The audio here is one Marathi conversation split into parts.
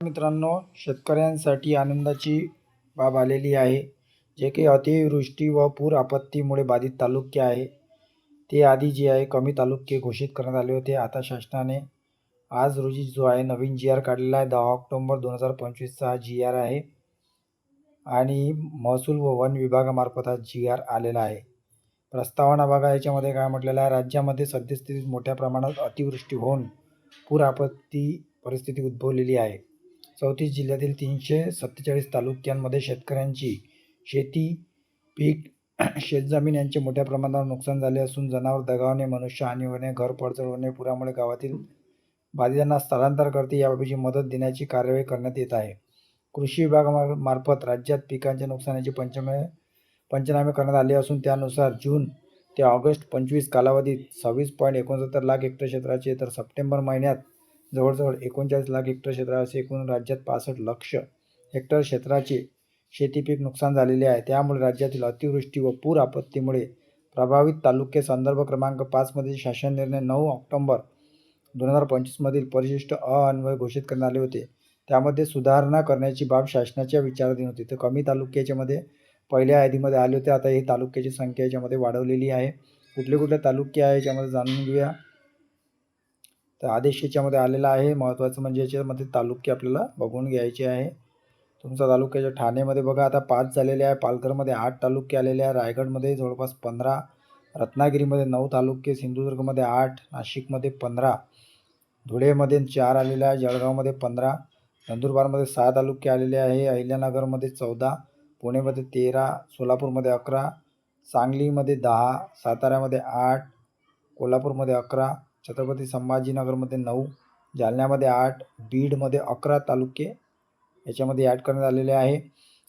मित्रांनो शेतकऱ्यांसाठी आनंदाची बाब आलेली आहे जे काही अतिवृष्टी व पूर आपत्तीमुळे बाधित तालुके आहे. ते आधी जे आहे कमी तालुके घोषित करण्यात आले होते. आता शासनाने आज रोजी जो आहे नवीन जी आर काढलेला आहे. दहा ऑक्टोंबर दोन हजार पंचवीसचा हा जी आर आहे आणि महसूल व वन विभागामार्फत हा जी आर आलेला आहे. प्रस्तावना बघा याच्यामध्ये काय म्हटलेलं आहे राज्यामध्ये सद्यस्थितीत मोठ्या प्रमाणात अतिवृष्टी होऊन पूर आपत्ती परिस्थिती उद्भवलेली आहे. चौतीस जिल्ह्यातील तीनशे सत्तेचाळीस तालुक्यांमध्ये शेतकऱ्यांची शेती पीक शेतजमीन यांचे मोठ्या प्रमाणावर नुकसान झाले असून जनावर दगावणे मनुष्यहानी होणे घर पडझड होणे पुरामुळे गावातील बाधितांना स्थलांतर करते याबाबीची मदत देण्याची कार्यवाही करण्यात येत आहे. कृषी विभागामार्फत मार्फत राज्यात पिकांच्या नुकसानाचे पंचमे पंचनामे करण्यात आले असून त्यानुसार जून ते ऑगस्ट पंचवीस कालावधीत सव्वीस पॉईंट एकोणसत्तर लाख हेक्टर क्षेत्राचे तर सप्टेंबर महिन्यात जवळजवळ एकोणचाळीस लाख हेक्टर क्षेत्रावर असे एकूण राज्यात पासष्ट लक्ष हेक्टर क्षेत्राचे शेतीपीक नुकसान झालेले आहे. त्यामुळे राज्यातील अतिवृष्टी व पूर आपत्तीमुळे प्रभावित तालुके संदर्भ क्रमांक पाचमध्ये शासन निर्णय नऊ ऑक्टोंबर दोन हजार पंचवीसमधील परिशिष्ट अन्वय घोषित करण्यात आले होते. त्यामध्ये सुधारणा करण्याची बाब शासनाच्या विचाराधीन होती. तर कमी तालुक्याच्यामध्ये पहिल्या यादीमध्ये आले होते. आता हे तालुक्याची संख्या याच्यामध्ये वाढवलेली आहे. कुठले कुठले तालुके आहे याच्यामध्ये जाणून घेऊया. तर आदेश याच्यामध्ये आलेला आहे. महत्त्वाचं म्हणजे याच्यामध्ये तालुके आपल्याला बघून घ्यायचे आहे. तुमचा तालुक्याच्या ठाणेमध्ये बघा आता पाच झालेले आहे. पालघरमध्ये आठ तालुके आलेले आहे. रायगडमध्ये जवळपास पंधरा रत्नागिरीमध्ये नऊ तालुके सिंधुदुर्गमध्ये आठ नाशिकमध्ये पंधरा धुळेमध्ये चार आलेले आहे. जळगावमध्ये पंधरा नंदुरबारमध्ये सहा तालुके आलेले आहे. अहिल्यानगरमध्ये चौदा पुणेमध्ये तेरा सोलापूरमध्ये अकरा सांगलीमध्ये दहा साताऱ्यामध्ये आठ कोल्हापूरमध्ये अकरा छत्रपती संभाजीनगरमध्ये नऊ जालन्यामध्ये आठ बीडमध्ये अकरा तालुके याच्यामध्ये ॲड करण्यात आलेले आहे.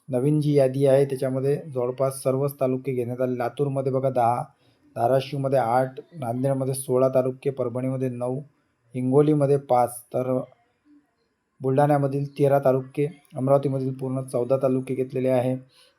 नवीन जी यादी आहे त्याच्यामध्ये जवळपास सर्वच तालुके घेण्यात आले. लातूरमध्ये बघा दहा धाराशिवमध्ये आठ नांदेडमध्ये सोळा तालुके परभणीमध्ये नऊ हिंगोलीमध्ये पाच तर बुलढाण्यामधील तेरा तालुके अमरावतीमधील पूर्ण चौदा तालुके घेतलेले आहे.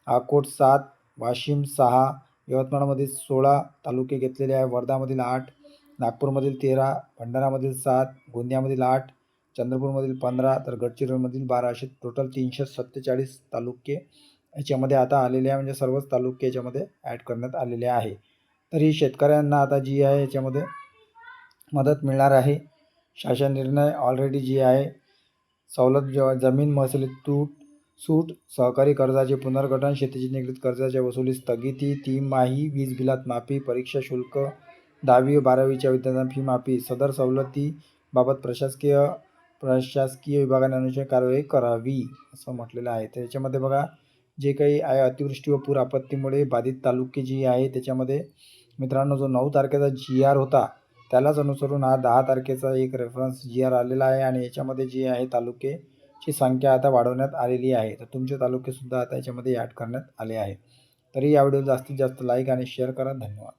अकोट सात वाशिम सहा यवतमाळमध्ये सोळा तालुके घेतलेले आहे. वर्धामधील आठ नागपूरमधील तेरा भंडारामधील सात गोंदियामधील आठ चंद्रपूरमधील पंधरा तर गडचिरोलीमधील बारा असे टोटल तीनशे सत्तेचाळीस तालुके याच्यामध्ये आता आलेले आहे. म्हणजे सर्वच तालुके याच्यामध्ये ॲड करण्यात आलेले आहे. तरी शेतकऱ्यांना आता जी आहे याच्यामध्ये मदत मिळणार आहे. शासन निर्णय ऑलरेडी जी आहे. सवलत ज जमीन महसुली तूट सूट सहकारी कर्जाचे पुनर्गठन शेतीची निगडीत कर्जाच्या वसुली स्थगिती तिमाही वीज बिलात माफी परीक्षा शुल्क दहावी व बारावीच्या विद्यार्थ्यांना फी माफी सदर सवलतीबाबत प्रशासकीय प्रशासकीय विभागाने अनुषंग कारवाई करावी असं म्हटलेलं आहे. तर याच्यामध्ये बघा जे काही आहे अतिवृष्टी व पूर आपत्तीमुळे बाधित तालुके जी आहे त्याच्यामध्ये मित्रांनो जो नऊ तारखेचा जी आर होता त्यालाच अनुसरून हा दहा तारखेचा एक रेफरन्स जी आर आलेला आहे आणि याच्यामध्ये जी आहे तालुकेची संख्या आता वाढवण्यात आलेली आहे. तर तुमचे तालुकेसुद्धा आता याच्यामध्ये ॲड करण्यात आले आहे. तरी या व्हिडिओ जास्तीत जास्त लाईक आणि शेअर करा. धन्यवाद.